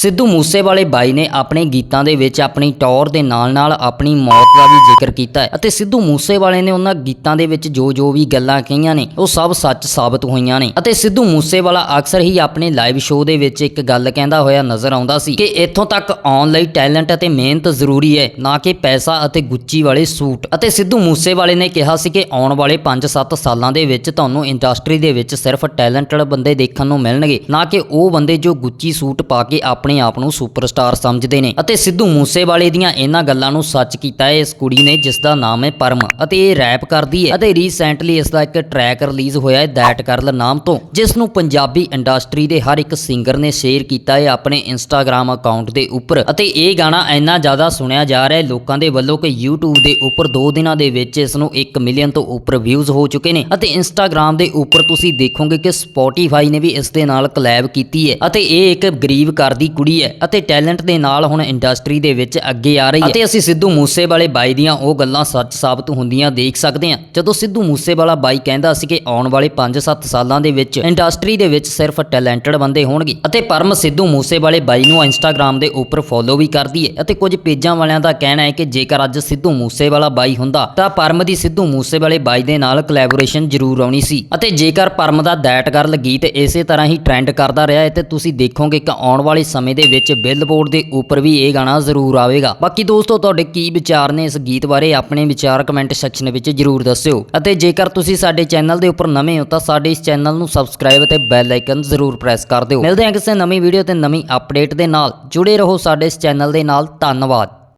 ਸਿੱਧੂ ਮੂਸੇਵਾਲੇ ਬਾਈ ਨੇ ਆਪਣੇ ਗੀਤਾਂ ਦੇ ਵਿੱਚ ਆਪਣੀ ਟੌਰ ਦੇ ਨਾਲ-ਨਾਲ ਆਪਣੀ ਮੌਤ ਦਾ ਵੀ ਜ਼ਿਕਰ ਕੀਤਾ ਹੈ ਅਤੇ ਸਿੱਧੂ ਮੂਸੇਵਾਲੇ ਨੇ ਉਹਨਾਂ ਗੀਤਾਂ ਦੇ ਵਿੱਚ ਜੋ-ਜੋ ਵੀ ਗੱਲਾਂ ਕਹੀਆਂ ਨੇ, ਉਹ ਸਭ ਸੱਚ ਸਾਬਤ ਹੋਈਆਂ ਨੇ। ਅਤੇ ਸਿੱਧੂ ਮੂਸੇਵਾਲਾ ਅਕਸਰ ਹੀ ਆਪਣੇ ਲਾਈਵ ਸ਼ੋਅ ਦੇ ਵਿੱਚ ਇੱਕ ਗੱਲ ਕਹਿੰਦਾ ਹੋਇਆ ਨਜ਼ਰ ਆਉਂਦਾ ਸੀ ਕਿ ਇੱਥੋਂ ਤੱਕ ਆਉਣ ਲਈ ਟੈਲੈਂਟ ਅਤੇ ਮਿਹਨਤ ਜ਼ਰੂਰੀ ਹੈ, ਨਾ ਕਿ ਪੈਸਾ ਅਤੇ ਗੁੱਚੀ ਵਾਲੇ ਸੂਟ। ਅਤੇ ਸਿੱਧੂ ਮੂਸੇਵਾਲੇ ਨੇ ਕਿਹਾ ਸੀ ਕਿ ਆਉਣ ਵਾਲੇ 5-7 ਸਾਲਾਂ ਦੇ ਵਿੱਚ ਤੁਹਾਨੂੰ ਇੰਡਸਟਰੀ ਦੇ ਵਿੱਚ ਸਿਰਫ ਟੈਲੈਂਟਡ ਬੰਦੇ ਦੇਖਣ ਨੂੰ ਮਿਲਣਗੇ, ਨਾ ਕਿ ਉਹ ਬੰਦੇ ਜੋ ਗੁੱਚੀ ਸੂਟ ਪਾ ਕੇ ਆਪਣੇ ਆਪ ਨੂੰ ਸੁਪਰਸਟਾਰ ਸਮਝਦੇ ਨੇ ਅਤੇ ਸਿੱਧੂ ਮੂਸੇਵਾਲੇ ਦੀਆਂ ਇਹਨਾਂ ਗੱਲਾਂ ਨੂੰ ਸੱਚ ਕੀਤਾ ਹੈ ਇਸ ਕੁੜੀ ਨੇ, ਜਿਸ ਦਾ ਨਾਮ ਹੈ ਪਰਮ ਅਤੇ ਇਹ ਰੈਪ ਕਰਦੀ ਹੈ ਅਤੇ ਰੀਸੈਂਟਲੀ ਇਸ ਦਾ ਇੱਕ ਟਰੈਕ ਰਿਲੀਜ਼ ਹੋਇਆ ਹੈ ਦੈਟ ਕਰਲ ਨਾਮ ਤੋਂ, ਜਿਸ ਨੂੰ ਪੰਜਾਬੀ ਇੰਡਸਟਰੀ ਦੇ ਹਰ ਇੱਕ ਸਿੰਗਰ ਨੇ ਸ਼ੇਅਰ ਕੀਤਾ ਹੈ ਆਪਣੇ ਇੰਸਟਾਗ੍ਰam ਅਕਾਊਂਟ ਦੇ ਉੱਪਰ ਅਤੇ ਇਹ ਗਾਣਾ ਇੰਨਾ ਜ਼ਿਆਦਾ ਸੁਣਿਆ ਜਾ ਰਿਹਾ ਹੈ ਲੋਕਾਂ ਦੇ ਵੱਲੋਂ ਕਿ YouTube ਦੇ ਉੱਪਰ 2 ਦਿਨਾਂ ਦੇ ਵਿੱਚ ਇਸ ਨੂੰ 1 ਮਿਲੀਅਨ ਤੋਂ ਉੱਪਰ ਵਿਊਜ਼ ਹੋ ਚੁੱਕੇ ਨੇ ਅਤੇ ਇੰਸਟਾਗ੍ਰam ਦੇ ਉੱਪਰ ਤੁਸੀਂ ਦੇਖੋਗੇ ਕਿ Spotify ਨੇ ਵੀ ਇਸ ਦੇ ਨਾਲ ਕਲੈਬ ਕੀਤੀ ਹੈ ਅਤੇ ਇਹ ਇੱਕ ਗਰੀਬ ਘਰ ਦੀ ਕੁੜੀ ਹੈ ਅਤੇ ਟੈਲੈਂਟ ਦੇ ਨਾਲ ਹੁਣ ਇੰਡਸਟਰੀ ਦੇ ਵਿੱਚ ਅੱਗੇ ਆ ਰਹੀ ਹੈ। ਅਤੇ ਅਸੀਂ ਸਿੱਧੂ ਮੂਸੇਵਾਲੇ ਬਾਈ ਦੀਆਂ ਉਹ ਗੱਲਾਂ ਸੱਚ ਸਾਬਤ ਹੁੰਦੀਆਂ ਦੇਖ ਸਕਦੇ ਹਾਂ। ਜਦੋਂ ਸਿੱਧੂ ਮੂਸੇਵਾਲਾ ਬਾਈ ਕਹਿੰਦਾ ਸੀ ਕਿ ਆਉਣ ਵਾਲੇ 5-7 ਸਾਲਾਂ ਦੇ ਵਿੱਚ ਇੰਡਸਟਰੀ ਦੇ ਵਿੱਚ ਸਿਰਫ ਟੈਲੈਂਟਡ ਬੰਦੇ ਹੋਣਗੇ ਅਤੇ ਪਰਮ ਸਿੱਧੂ ਮੂਸੇਵਾਲੇ ਬਾਈ ਨੂੰ ਇੰਸਟਾਗ੍ਰam ਦੇ ਉੱਪਰ ਫੋਲੋ ਵੀ ਕਰਦੀ ਹੈ ਅਤੇ ਕੁਝ ਪੇਜਾਂ ਵਾਲਿਆਂ ਦਾ ਕਹਿਣਾ ਹੈ ਕਿ ਜੇਕਰ ਅੱਜ ਸਿੱਧੂ ਮੂਸੇਵਾਲਾ ਬਾਈ ਹੁੰਦਾ ਤਾਂ ਪਰਮ ਦੀ ਸਿੱਧੂ ਮੂਸੇਵਾਲੇ ਬਾਈ ਦੇ ਨਾਲ ਕੋਲੈਬੋਰੇਸ਼ਨ ਜ਼ਰੂਰ ਆਉਣੀ ਸੀ ਅਤੇ ਜੇਕਰ ਪਰਮ ਦਾ ਦੈਟ ਗਰਲ ਗੀਤ ਇਸੇ ਤਰ੍ਹਾਂ ਹੀ ਟ੍ਰੈਂਡ ਕਰਦਾ ਰਿਹਾ ਹੈ ਤੇ ਤੁਸੀਂ ਦੇਖੋਗੇ ਕਿ ਆਉਣ ਵਾਲੇ ਸਮੇਂ ਸਮੇਂ ਦੇ ਵਿੱਚ ਬਿਲਬੋਰਡ ਦੇ ਉੱਪਰ ਵੀ ਇਹ ਗਾਣਾ ਜ਼ਰੂਰ ਆਵੇਗਾ। ਬਾਕੀ ਦੋਸਤੋ, ਤੁਹਾਡੇ ਕੀ ਵਿਚਾਰ ਨੇ ਇਸ ਗੀਤ ਬਾਰੇ? ਆਪਣੇ ਵਿਚਾਰ ਕਮੈਂਟ ਸੈਕਸ਼ਨ ਵਿੱਚ ਜ਼ਰੂਰ ਦੱਸਿਓ। ਅਤੇ ਜੇਕਰ ਤੁਸੀਂ ਸਾਡੇ ਚੈਨਲ ਦੇ ਉੱਪਰ ਨਵੇਂ ਹੋ, ਤਾਂ ਸਾਡੇ ਇਸ ਚੈਨਲ ਨੂੰ ਸਬਸਕ੍ਰਾਈਬ ਅਤੇ ਬੈਲ ਆਈਕਨ ਜ਼ਰੂਰ ਪ੍ਰੈਸ ਕਰ ਦਿਓ। ਮਿਲਦੇ ਹਾਂ ਕਿਸੇ ਨਵੀਂ ਵੀਡੀਓ ਤੇ ਨਵੀਂ ਅਪਡੇਟ ਦੇ ਨਾਲ। ਜੁੜੇ ਰਹੋ ਸਾਡੇ ਇਸ ਚੈਨਲ ਦੇ ਨਾਲ। ਧੰਨਵਾਦ।